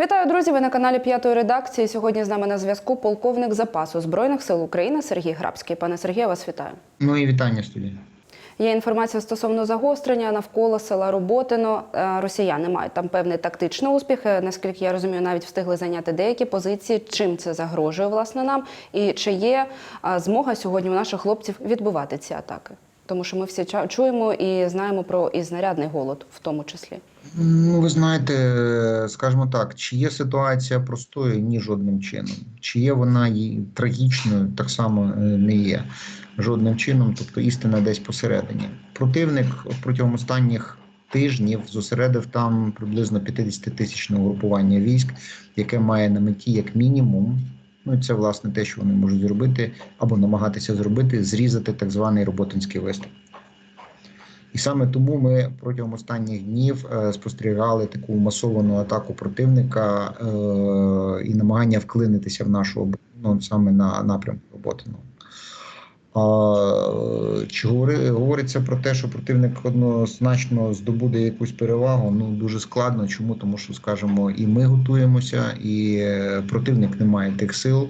Вітаю, друзі! Ви на каналі п'ятої редакції. Сьогодні з нами на зв'язку полковник запасу збройних сил України Сергій Грабський. Пане Сергію, вас вітаю. Ну і вітання студії. Є інформація стосовно загострення навколо села Роботино. Е, Росіяни мають там певний тактичний успіх. Е, Наскільки я розумію, навіть встигли зайняти деякі позиції. Чим це загрожує власне нам? І чи є е, змога сьогодні у наших хлопців відбивати ці атаки? Тому що ми всі чуємо і знаємо про і знарядний голод, в тому числі. Ну, ви знаєте, скажімо так, чи є ситуація простою? Ні, жодним чином. Чи є вона і трагічною, так само е, не є жодним чином. Тобто істина десь посередині. Противник протягом останніх тижнів зосередив там приблизно 50-тисячне угрупування військ, яке має на меті як мінімум. Ну, це власне те, що вони можуть зробити або намагатися зробити, зрізати так званий роботинський виступ. І саме тому ми протягом останніх днів е, спостерігали таку масовану атаку противника е, і намагання вклинитися в нашу оборону саме на напрямку Роботиного. Чи говориться про те, що противник однозначно здобуде якусь перевагу? Ну дуже складно. Чому? Тому що, скажімо, і ми готуємося, і е, противник не має тих сил,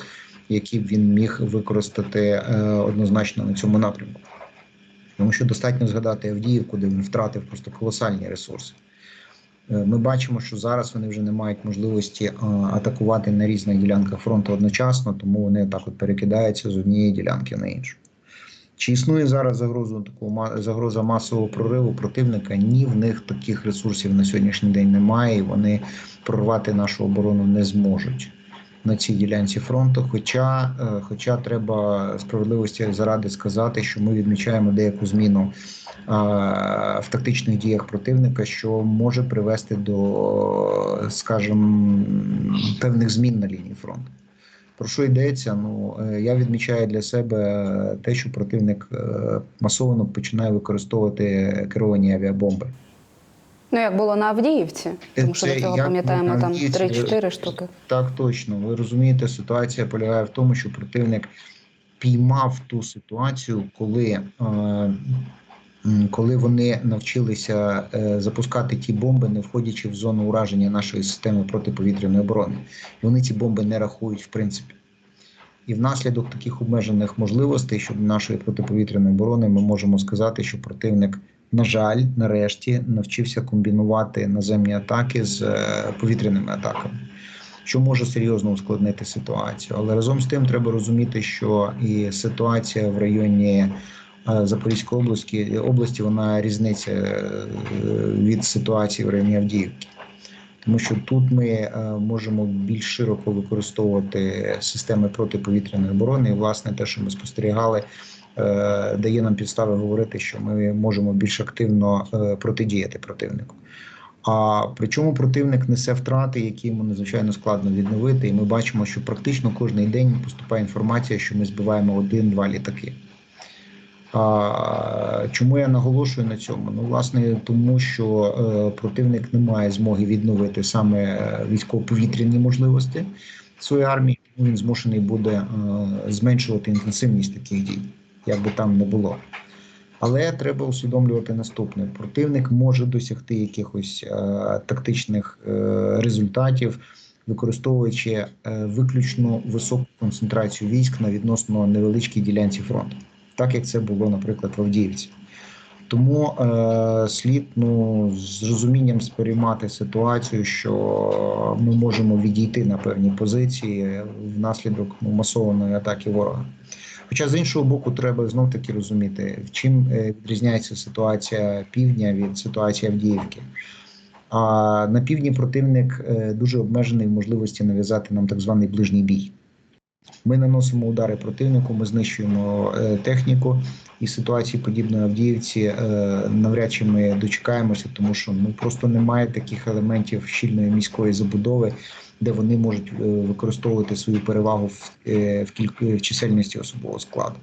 які б він міг використати е, однозначно на цьому напрямку. Тому що достатньо згадати Авдіївку, де він втратив просто колосальні ресурси. Е, Ми бачимо, що зараз вони вже не мають можливості атакувати на різних ділянках фронту одночасно, тому вони так от перекидаються з однієї ділянки на іншу. Чи існує зараз загроза такого загроза масового прориву противника? Ні, в них таких ресурсів на сьогоднішній день немає, і вони прорвати нашу оборону не зможуть на цій ділянці фронту. Хоча, е, хоча треба справедливості заради сказати, що ми відмічаємо деяку зміну е, в тактичних діях противника, що може привести до, скажімо, певних змін на лінії фронту. Про що йдеться? Ну е, я відмічаю для себе те, що противник е, масово починає використовувати керовані авіабомби. Ну як було на Авдіївці, тому що Це до цього пам'ятаємо там Авдіївці, 3-4 штуки. Так точно. Ви розумієте, ситуація полягає в тому, що противник піймав ту ситуацію, коли, е, коли вони навчилися е, запускати ті бомби, не входячи в зону ураження нашої системи протиповітряної оборони. Вони ці бомби не рахують в принципі. І внаслідок таких обмежених можливостей щодо нашої протиповітряної оборони, ми можемо сказати, що противник, на жаль, нарешті навчився комбінувати наземні атаки з е, повітряними атаками, що може серйозно ускладнити ситуацію. Але разом з тим треба розуміти, що і ситуація в районі Запорізької області області вона різниця е, від ситуації в районі Авдіївки. Тому що тут ми е, можемо більш широко використовувати системи протиповітряної оборони. І власне те, що ми спостерігали, е, дає нам підстави говорити, що ми можемо більш активно е, протидіяти противнику. А причому противник несе втрати, які йому надзвичайно складно відновити. І ми бачимо, що практично кожен день поступає інформація, що ми збиваємо один-два літаки. А, чому я наголошую на цьому? Ну, власне, тому що е, противник не має змоги відновити саме е, військово-повітряні можливості своєї армії, тому він змушений буде е, зменшувати інтенсивність таких дій, як би там не було. Але треба усвідомлювати наступне: противник може досягти якихось е, тактичних е, результатів, використовуючи е, виключно високу концентрацію військ на відносно невеличкій ділянці фронту так як це було, наприклад, в Авдіївці. Тому е, слід ну, з розумінням сприймати ситуацію, що ми можемо відійти на певні позиції внаслідок ну, масованої атаки ворога. Хоча з іншого боку, треба знов таки розуміти, в чим е, відрізняється ситуація півдня від ситуації Авдіївки. А на півдні противник е, дуже обмежений в можливості нав'язати нам так званий ближній бій. Ми наносимо удари противнику, ми знищуємо е, техніку, і ситуації подібної Авдіївці е, навряд чи ми дочекаємося, тому що ну просто немає таких елементів щільної міської забудови, де вони можуть е, використовувати свою перевагу в, в кіль... в чисельності особового складу.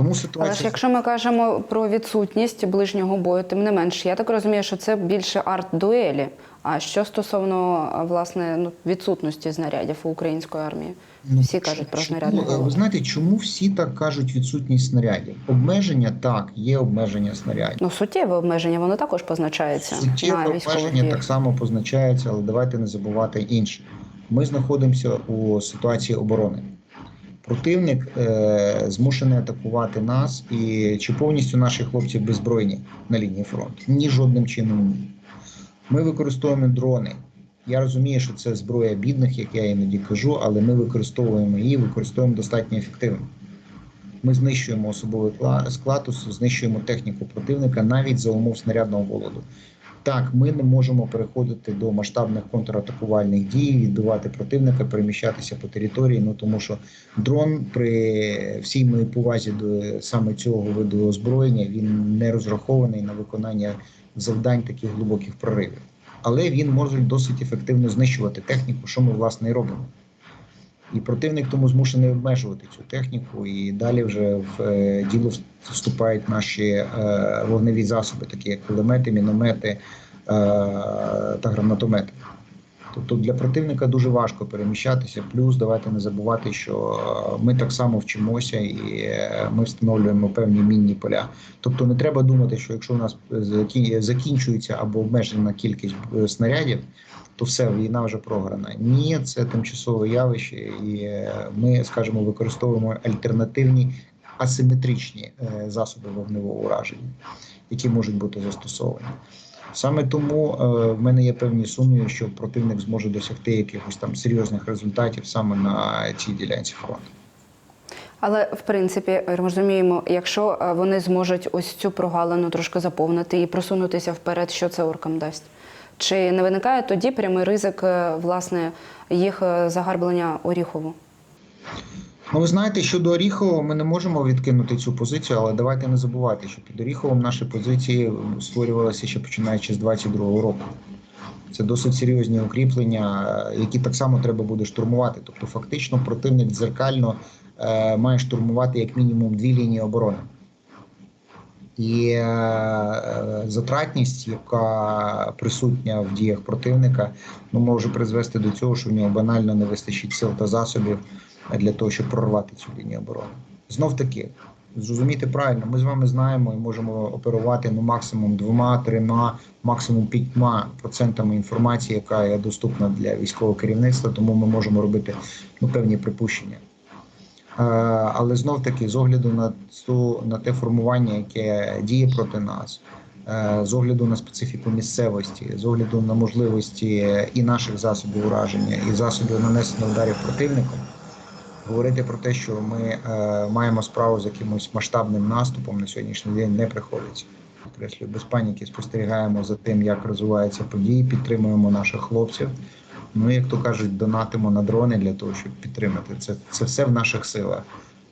Тому Але ж ситуація якщо ми кажемо про відсутність ближнього бою, тим не менш, я так розумію, що це більше арт-дуелі. А що стосовно власне ну, відсутності знарядів у української армії? Ну, Всі кажуть про знарядний е, Ви знаєте, чому всі так кажуть відсутність снарядів? Обмеження так, є обмеження снарядів. Ну, суттєве обмеження, воно також позначається Суттєве на обмеження так само позначається, але давайте не забувати інше. Ми знаходимося у ситуації оборони. Противник е, змушений атакувати нас, і чи повністю наші хлопці беззбройні на лінії фронту? Ні, жодним чином ні. Ми використовуємо дрони. Я розумію, що це зброя бідних, як я іноді кажу, але ми використовуємо її, використовуємо достатньо ефективно. Ми знищуємо особовий склад, знищуємо техніку противника навіть за умов снарядного голоду. Так, ми не можемо переходити до масштабних контратакувальних дій, відбивати противника, переміщатися по території. Ну тому що дрон при всій моїй повазі до саме цього виду озброєння він не розрахований на виконання завдань таких глибоких проривів. Але він може досить ефективно знищувати техніку, що ми власне і робимо. І противник тому змушений обмежувати цю техніку, і далі вже в е, діло вступають наші е, вогневі засоби, такі як кулемети, міномети е, та гранатомети. Тобто для противника дуже важко переміщатися. Плюс давайте не забувати, що е, ми так само вчимося і е, ми встановлюємо певні мінні поля. Тобто не треба думати, що якщо у нас закінчується або обмежена кількість е, снарядів, то все, війна вже програна. Ні, це тимчасове явище, і е, ми, скажімо, використовуємо альтернативні асиметричні е, засоби вогневого ураження, які можуть бути застосовані. Саме тому е, в мене є певні сумніви, що противник зможе досягти якихось там серйозних результатів саме на цій ділянці фронту. Але в принципі розуміємо, якщо вони зможуть ось цю прогалину трошки заповнити і просунутися вперед, що це оркам дасть? Чи не виникає тоді прямий ризик е, власне їх е, загарблення Оріхову? Ну, ви знаєте, щодо Оріхова, ми не можемо відкинути цю позицію, але давайте не забувати, що під Оріховом наші позиції створювалися ще починаючи з 22-го року. Це досить серйозні укріплення, е, які так само треба буде штурмувати. Тобто, фактично, противник дзеркально має штурмувати як мінімум дві лінії оборони. І е, затратність, яка присутня в діях противника, ну, може призвести до цього, що в нього банально не вистачить сил та засобів для того, щоб прорвати цю лінію оборони. Знов таки, зрозуміти правильно, ми з вами знаємо і можемо оперувати ну максимум двома, трьома, максимум п'ятьма процентами інформації, яка є доступна для військового керівництва, тому ми можемо робити ну, певні припущення. Е, Але знов таки, з огляду на ту на те формування, яке діє проти нас, е, з огляду на специфіку місцевості, з огляду на можливості і наших засобів ураження, і засобів нанесення ударів противником, говорити про те, що ми е, маємо справу з якимось масштабним наступом на сьогоднішній день не приходиться. Підкреслюю, без паніки спостерігаємо за тим, як розвиваються події, підтримуємо наших хлопців. Ну, як то кажуть, донатимо на дрони для того, щоб підтримати. Це, це все в наших силах.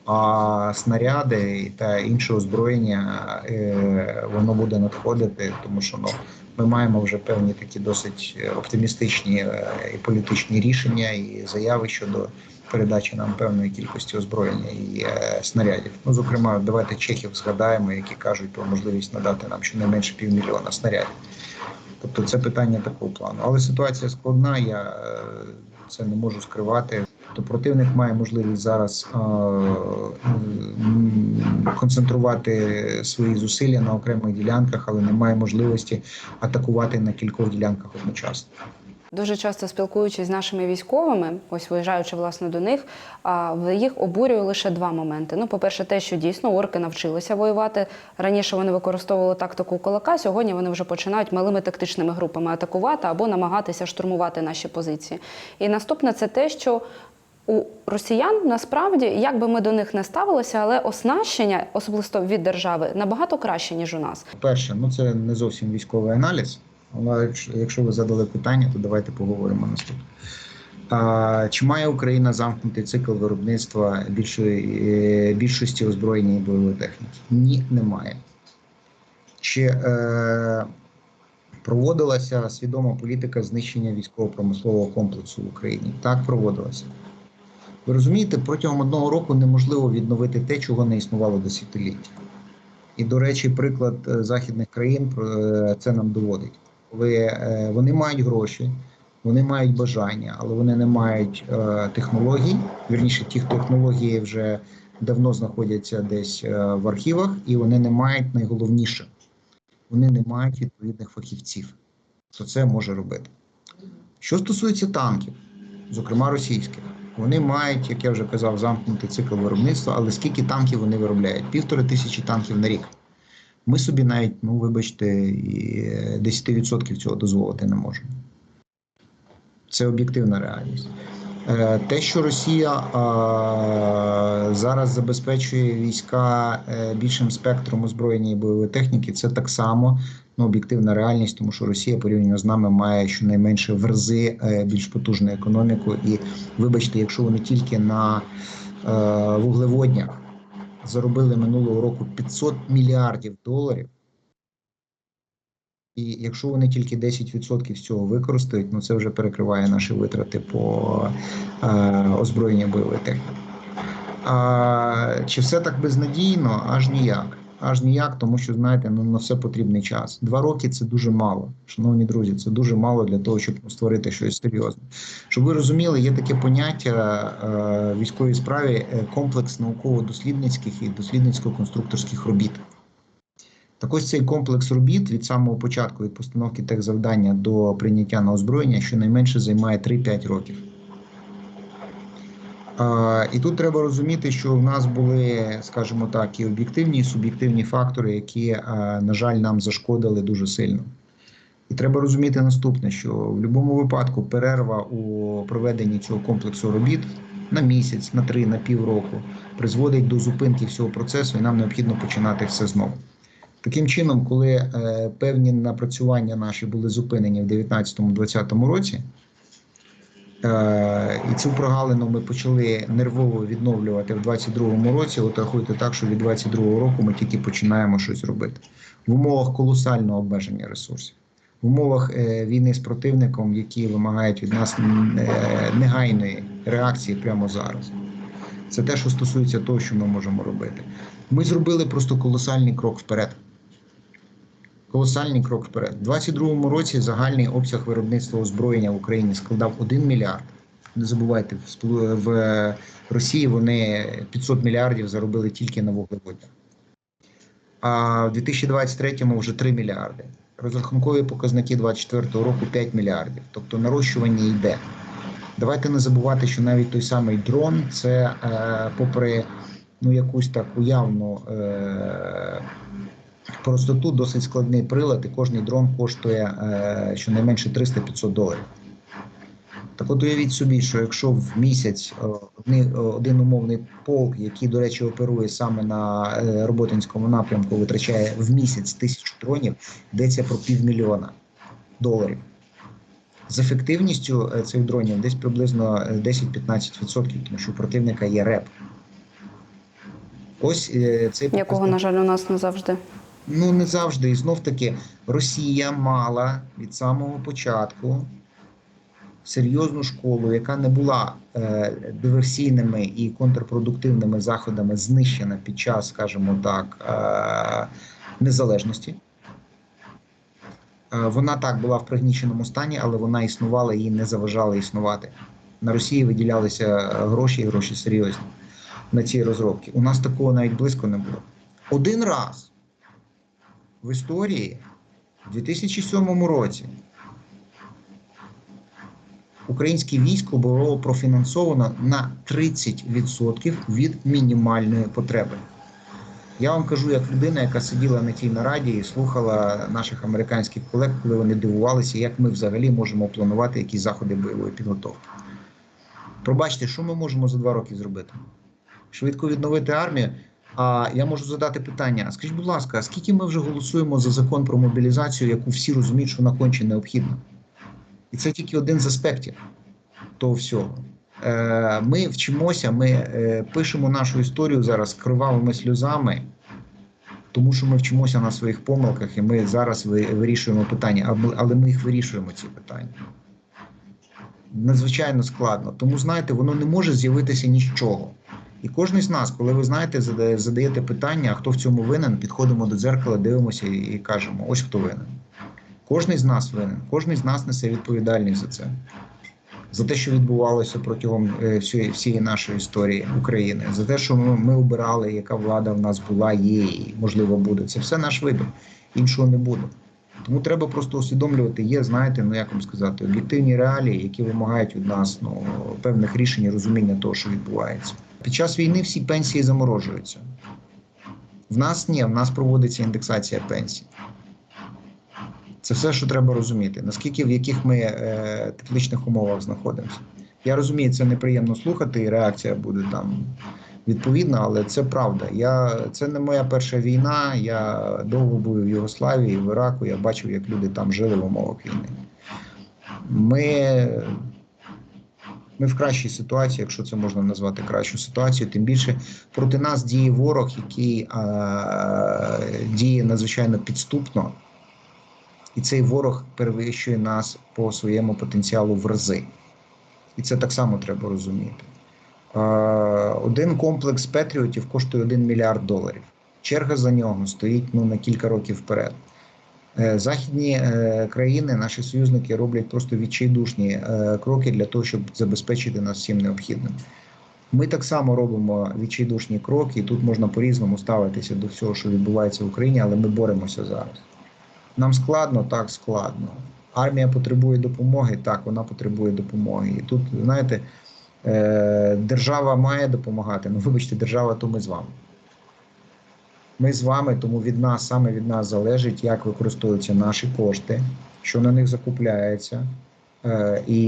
А снаряди та інше озброєння е, воно буде надходити, тому що ну, ми маємо вже певні такі досить оптимістичні е, і політичні рішення і заяви щодо передачі нам певної кількості озброєння і е, снарядів. Ну, зокрема, давайте чехів згадаємо, які кажуть про можливість надати нам щонайменше півмільйона снарядів. Тобто це питання такого плану. Але ситуація складна, я е, це не можу скривати. То противник має можливість зараз е, концентрувати свої зусилля на окремих ділянках, але не має можливості атакувати на кількох ділянках одночасно. Дуже часто спілкуючись з нашими військовими, ось виїжджаючи власне до них, а їх обурює лише два моменти. Ну, по-перше, те, що дійсно орки навчилися воювати. Раніше вони використовували тактику кулака. Сьогодні вони вже починають малими тактичними групами атакувати або намагатися штурмувати наші позиції. І наступне це те, що у росіян насправді, як би ми до них не ставилися, але оснащення, особисто від держави, набагато краще ніж у нас. Перше, ну це не зовсім військовий аналіз. Але якщо, ви задали питання, то давайте поговоримо наступне. Чи має Україна замкнутий цикл виробництва більшої, е, більшості озброєння і бойової техніки? Ні, немає. Чи е, проводилася свідома політика знищення військово-промислового комплексу в Україні? Так, проводилася. Ви розумієте, протягом одного року неможливо відновити те, чого не існувало десятиліття. І, до речі, приклад е, західних країн е, це нам доводить. Коли е, вони мають гроші, вони мають бажання, але вони не мають е, технологій. Вірніше, ті технології вже давно знаходяться десь е, в архівах, і вони не мають найголовніше, вони не мають відповідних фахівців, хто це може робити. Що стосується танків, зокрема російських, вони мають, як я вже казав, замкнутий цикл виробництва, але скільки танків вони виробляють? Півтори тисячі танків на рік. Ми собі навіть, ну вибачте, і е, 10% цього дозволити не можемо. Це об'єктивна реальність. Е, Те, що Росія зараз забезпечує війська е, більшим спектром озброєння і бойової техніки, це так само ну, об'єктивна реальність, тому що Росія порівняно з нами має щонайменше в рази більш потужну економіку. І вибачте, якщо вони тільки на вуглеводнях заробили минулого року 500 мільярдів доларів. І якщо вони тільки 10% з цього використають, ну це вже перекриває наші витрати по е, озброєнню бойової техніки. А, чи все так безнадійно? Аж ніяк. Аж ніяк, тому що знаєте, ну на все потрібний час. Два роки це дуже мало, шановні друзі. Це дуже мало для того, щоб створити щось серйозне. Щоб ви розуміли, є таке поняття е, в військовій справі е, комплекс науково-дослідницьких і дослідницько-конструкторських робіт. Так ось цей комплекс робіт від самого початку, від постановки техзавдання до прийняття на озброєння, щонайменше займає 3-5 років. І тут треба розуміти, що в нас були, скажімо так, і об'єктивні, і суб'єктивні фактори, які, на жаль, нам зашкодили дуже сильно. І треба розуміти наступне: що в будь-якому випадку перерва у проведенні цього комплексу робіт на місяць, на три, на півроку призводить до зупинки всього процесу, і нам необхідно починати все знову. Таким чином, коли е, певні напрацювання наші були зупинені в 2019-2020 році, е, і цю прогалину ми почали нервово відновлювати в 2022 році, от рахуйте так, що від 2022 року ми тільки починаємо щось робити в умовах колосального обмеження ресурсів, в умовах е, війни з противником, які вимагають від нас е, негайної реакції прямо зараз. Це те, що стосується того, що ми можемо робити. Ми зробили просто колосальний крок вперед. Колосальний крок вперед. У 2022 році загальний обсяг виробництва озброєння в Україні складав 1 мільярд. Не забувайте, в Росії вони 500 мільярдів заробили тільки на вуглеводнях. А в 2023-му вже 3 мільярди. Розрахункові показники 2024 року 5 мільярдів. Тобто нарощування йде. Давайте не забувати, що навіть той самий дрон це, е, попри ну, якусь так уявну е, простоту, досить складний прилад, і кожний дрон коштує е, щонайменше 300-500 доларів. Так от уявіть собі, що якщо в місяць е, е, один умовний полк, який, до речі, оперує саме на е, Роботинському напрямку, витрачає в місяць тисячу дронів, йдеться про півмільйона доларів. З ефективністю цих дронів десь приблизно е, 10-15%, тому що у противника є реп. Ось цей якого, на жаль, у нас не завжди. Ну не завжди. І знов таки Росія мала від самого початку серйозну школу, яка не була е, диверсійними і контрпродуктивними заходами знищена під час, скажімо так, е, незалежності. Е, вона так була в пригніченому стані, але вона існувала і не заважала існувати. На Росії виділялися е, гроші, і гроші серйозні на ці розробки. У нас такого навіть близько не було. Один раз в історії у 2007 році українське військо було профінансовано на 30% від мінімальної потреби. Я вам кажу, як людина, яка сиділа на тій нараді і слухала наших американських колег, коли вони дивувалися, як ми взагалі можемо планувати якісь заходи бойової підготовки. Пробачте, що ми можемо за два роки зробити? Швидко відновити армію. А я можу задати питання: скажіть, будь ласка, скільки ми вже голосуємо за закон про мобілізацію, яку всі розуміють, що вона конче необхідна? І це тільки один з аспектів того всього. Е, Ми вчимося, ми е, пишемо нашу історію зараз кривавими сльозами, тому що ми вчимося на своїх помилках, і ми зараз вирішуємо питання, але ми їх вирішуємо, ці питання. надзвичайно складно. Тому знаєте, воно не може з'явитися ні з чого. І кожен з нас, коли ви знаєте, задаєте питання, а хто в цьому винен, підходимо до дзеркала, дивимося і кажемо: ось хто винен. Кожен з нас винен, кожен з нас несе відповідальність за це. За те, що відбувалося протягом е, всієї, всієї нашої історії України, за те, що ми, ми обирали, яка влада в нас була, є і можливо буде. Це все наш вибір. Іншого не буде. Тому треба просто усвідомлювати, є, знаєте, ну як вам сказати, об'єктивні реалії, які вимагають від нас ну, певних рішень і розуміння того, що відбувається. Під час війни всі пенсії заморожуються. В нас ні, в нас проводиться індексація пенсій. Це все, що треба розуміти. Наскільки в яких ми е, тепличних умовах знаходимося. Я розумію, це неприємно слухати, і реакція буде там відповідна, але це правда. Я, це не моя перша війна. Я довго був в Югославії, в Іраку. Я бачив, як люди там жили в умовах війни. Ми, ми в кращій ситуації, якщо це можна назвати кращу ситуацію, тим більше проти нас діє ворог, який а, діє надзвичайно підступно. І цей ворог перевищує нас по своєму потенціалу в рази. І це так само треба розуміти. Один комплекс Петріотів коштує 1 мільярд доларів. Черга за нього стоїть ну, на кілька років вперед. Е, Західні е, країни, наші союзники, роблять просто відчайдушні е, кроки для того, щоб забезпечити нас всім необхідним. Ми так само робимо відчайдушні кроки, і тут можна по-різному ставитися до всього, що відбувається в Україні, але ми боремося зараз. Нам складно, так складно. Армія потребує допомоги, так, вона потребує допомоги. І тут, знаєте, е, держава має допомагати. Ну, вибачте, держава, то ми з вами. Ми з вами, тому від нас, саме від нас залежить, як використовуються наші кошти, що на них закупляється, е, і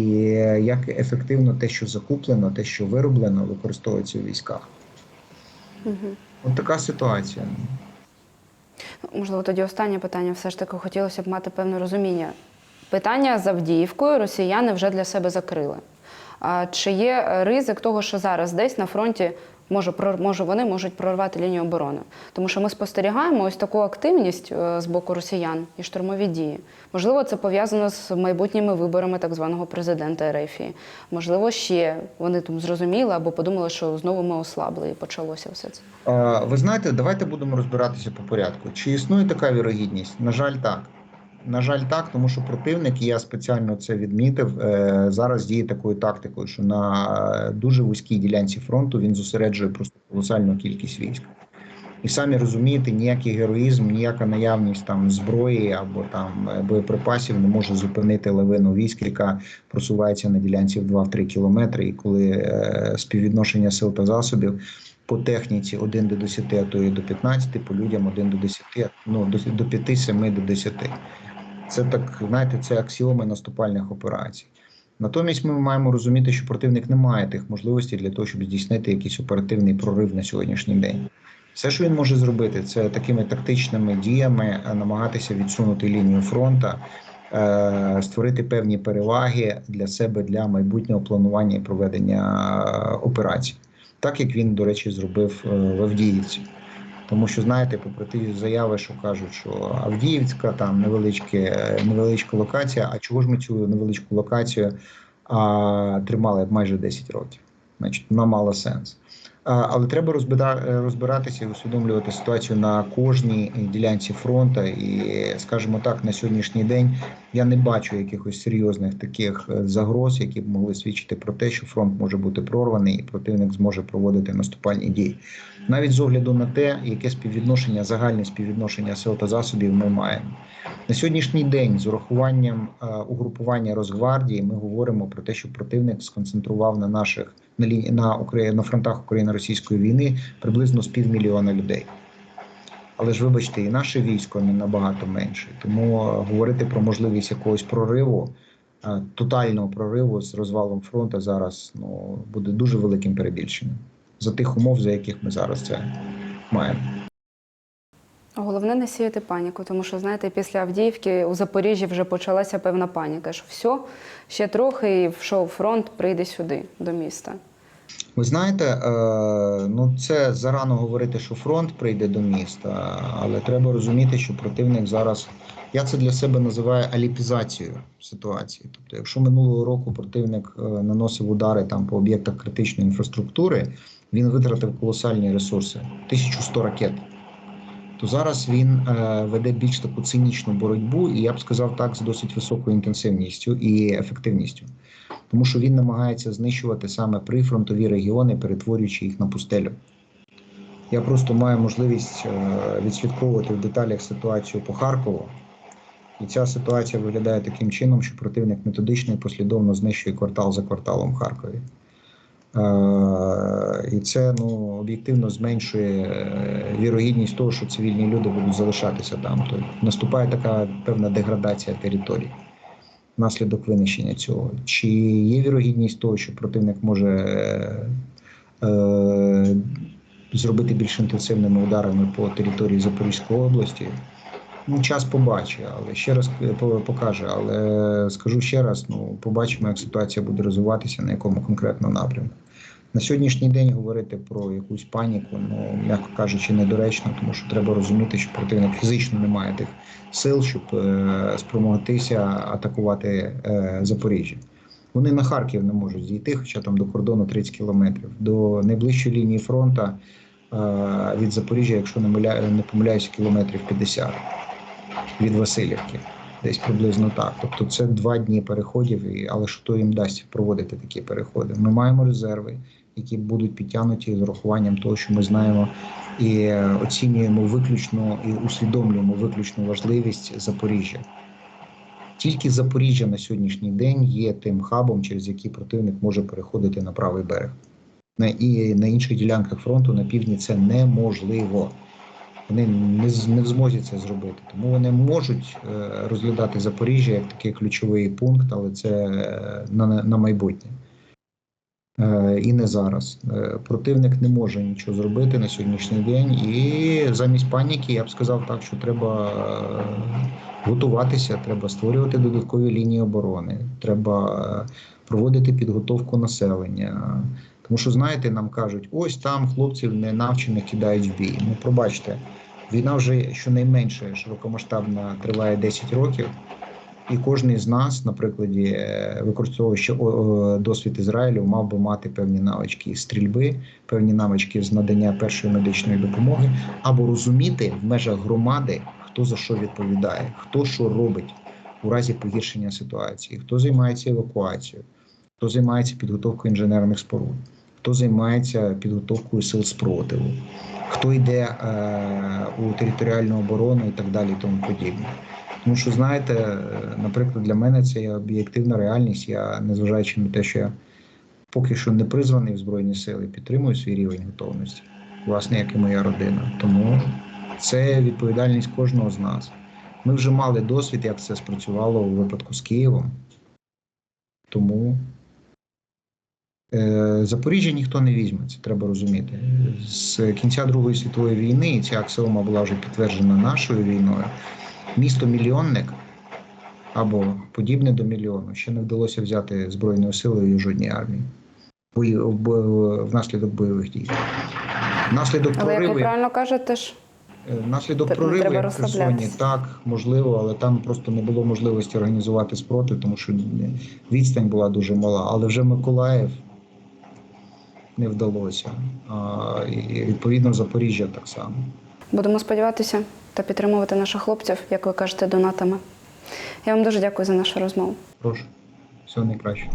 як ефективно те, що закуплено, те, що вироблено, використовується у військах. Мгм. От така ситуація. Можливо, тоді останнє питання. Все ж таки хотілося б мати певне розуміння. Питання з Авдіївкою росіяни вже для себе закрили. А чи є е, ризик того, що зараз десь на фронті може, може вони можуть прорвати лінію оборони? Тому що ми спостерігаємо ось таку активність е, з боку росіян і штурмові дії. Можливо, це пов'язано з майбутніми виборами так званого президента Ерефії. Можливо, ще вони там зрозуміли або подумали, що знову ми ослабли і почалося все це. Е, Ви знаєте, давайте будемо розбиратися по порядку. Чи існує така вірогідність? На жаль, так. На жаль, так, тому що противник, і я спеціально це відмітив, е, зараз діє такою тактикою, що на дуже вузькій ділянці фронту він зосереджує просто колосальну кількість військ. І самі розумієте, ніякий героїзм, ніяка наявність там зброї або там е, боєприпасів не може зупинити лавину військ, яка просувається на ділянці в 2-3 кілометри. І коли е, співвідношення сил та засобів по техніці 1 до 10, а то і до 15, по людям 1 до 10, ну до, до 5, 7 до 10. Це так, знаєте, це аксіоми наступальних операцій. Натомість ми маємо розуміти, що противник не має тих можливостей для того, щоб здійснити якийсь оперативний прорив на сьогоднішній день. Все, що він може зробити, це такими тактичними діями е, намагатися відсунути лінію фронта, е, створити певні переваги для себе для майбутнього планування і проведення е, операцій, так як він, до речі, зробив в Авдіївці. Тому що знаєте, попри ті заяви, що кажуть, що Авдіївська там невеличке, невеличка локація. А чого ж ми цю невеличку локацію а, тримали майже 10 років? Значить, вона мала сенс. А, але треба розбира- розбиратися і усвідомлювати ситуацію на кожній ділянці фронту. І, скажімо так, на сьогоднішній день я не бачу якихось серйозних таких е, загроз, які б могли свідчити про те, що фронт може бути прорваний, і противник зможе проводити наступальні дії навіть з огляду на те, яке співвідношення, загальне співвідношення сил та засобів ми маємо на сьогоднішній день. З урахуванням е, угрупування Росгвардії, ми говоримо про те, що противник сконцентрував на наших на лінії на Украї... на фронтах Україно-російської війни приблизно з півмільйона людей. Але ж вибачте, і наше військо не набагато менше. Тому е, говорити про можливість якогось прориву, е, тотального прориву з розвалом фронту зараз ну буде дуже великим перебільшенням за тих умов, за яких ми зараз це маємо. Головне не сіяти паніку, тому що знаєте, після Авдіївки у Запоріжжі вже почалася певна паніка. Що все, ще трохи і вшов фронт, прийде сюди, до міста. Ви знаєте, е, ну це зарано говорити, що фронт прийде до міста, але треба розуміти, що противник зараз Я це для себе називаю аліпізацією ситуації. Тобто, якщо минулого року противник е, наносив удари там по об'єктах критичної інфраструктури, він витратив колосальні ресурси 1100 ракет. То зараз він е, веде більш таку цинічну боротьбу, і я б сказав так, з досить високою інтенсивністю і ефективністю. Тому що він намагається знищувати саме прифронтові регіони, перетворюючи їх на пустелю. Я просто маю можливість е, відслідковувати в деталях ситуацію по Харкову. І ця ситуація виглядає таким чином, що противник методично і послідовно знищує квартал за кварталом в Харкові. Е, І це ну, об'єктивно зменшує е, вірогідність того, що цивільні люди будуть залишатися там. Тобто наступає така певна деградація територій внаслідок винищення цього. Чи є вірогідність того, що противник може е, е, зробити більш інтенсивними ударами по території Запорізької області? Ну, час побачить, але ще раз покаже. Але скажу ще раз: ну побачимо, як ситуація буде розвиватися, на якому конкретно напрямку. На сьогоднішній день говорити про якусь паніку, ну м'яко кажучи, недоречно, тому що треба розуміти, що противник фізично не має тих сил, щоб е, спромогтися атакувати е, Запоріжжя. Вони на Харків не можуть зійти, хоча там до кордону 30 кілометрів. До найближчої лінії фронту е, від Запоріжжя, якщо не миля- не помиляюся, кілометрів 50 від Васильівки. Десь приблизно так. Тобто це два дні переходів, але що то їм дасть проводити такі переходи? Ми маємо резерви, які будуть підтягнуті з урахуванням того, що ми знаємо і оцінюємо виключно і усвідомлюємо виключну важливість Запоріжжя. Тільки Запоріжжя на сьогоднішній день є тим хабом, через який противник може переходити на правий берег. І на інших ділянках фронту на півдні це неможливо. Вони не, не в змозі це зробити. Тому вони можуть е, розглядати Запоріжжя як такий ключовий пункт, але це е, на, на майбутнє. Е, і не зараз. Е, противник не може нічого зробити на сьогоднішній день. І замість паніки я б сказав так, що треба е, готуватися, треба створювати додаткові лінії оборони, треба проводити підготовку населення. Тому що, знаєте, нам кажуть, ось там хлопців ненавчених кидають в бій. Ну, пробачте, війна вже щонайменше широкомасштабна триває 10 років. І кожен з нас, на прикладі, е, використовуючи досвід Ізраїлю, мав би мати певні навички стрільби, певні навички з надання першої медичної допомоги, або розуміти в межах громади, хто за що відповідає, хто що робить у разі погіршення ситуації, хто займається евакуацією, хто займається підготовкою інженерних споруд, хто займається підготовкою сил спротиву, хто йде е, у територіальну оборону і так далі, і тому подібне. Тому що, знаєте, е, наприклад, для мене це є об'єктивна реальність. Я, незважаючи на те, що я поки що не призваний в Збройні Сили, підтримую свій рівень готовності, власне, як і моя родина. Тому це відповідальність кожного з нас. Ми вже мали досвід, як це спрацювало у випадку з Києвом. Тому е, Запоріжжя ніхто не візьме, це треба розуміти. З кінця Другої світової війни, ця аксіома була вже підтверджена нашою війною. Місто мільйонник або подібне до мільйону ще не вдалося взяти збройною силою жодній армії внаслідок бойових дій. Внаслідок Але як ви правильно кажете ж, е, внаслідок прориву в Херсоні, так можливо, але там просто не було можливості організувати спротив, тому що відстань була дуже мала. Але вже Миколаїв не вдалося. А, і відповідно Запоріжжя так само. будемо сподіватися та підтримувати наших хлопців, як ви кажете, донатами. Я вам дуже дякую за нашу розмову. Прошу, всього найкращого.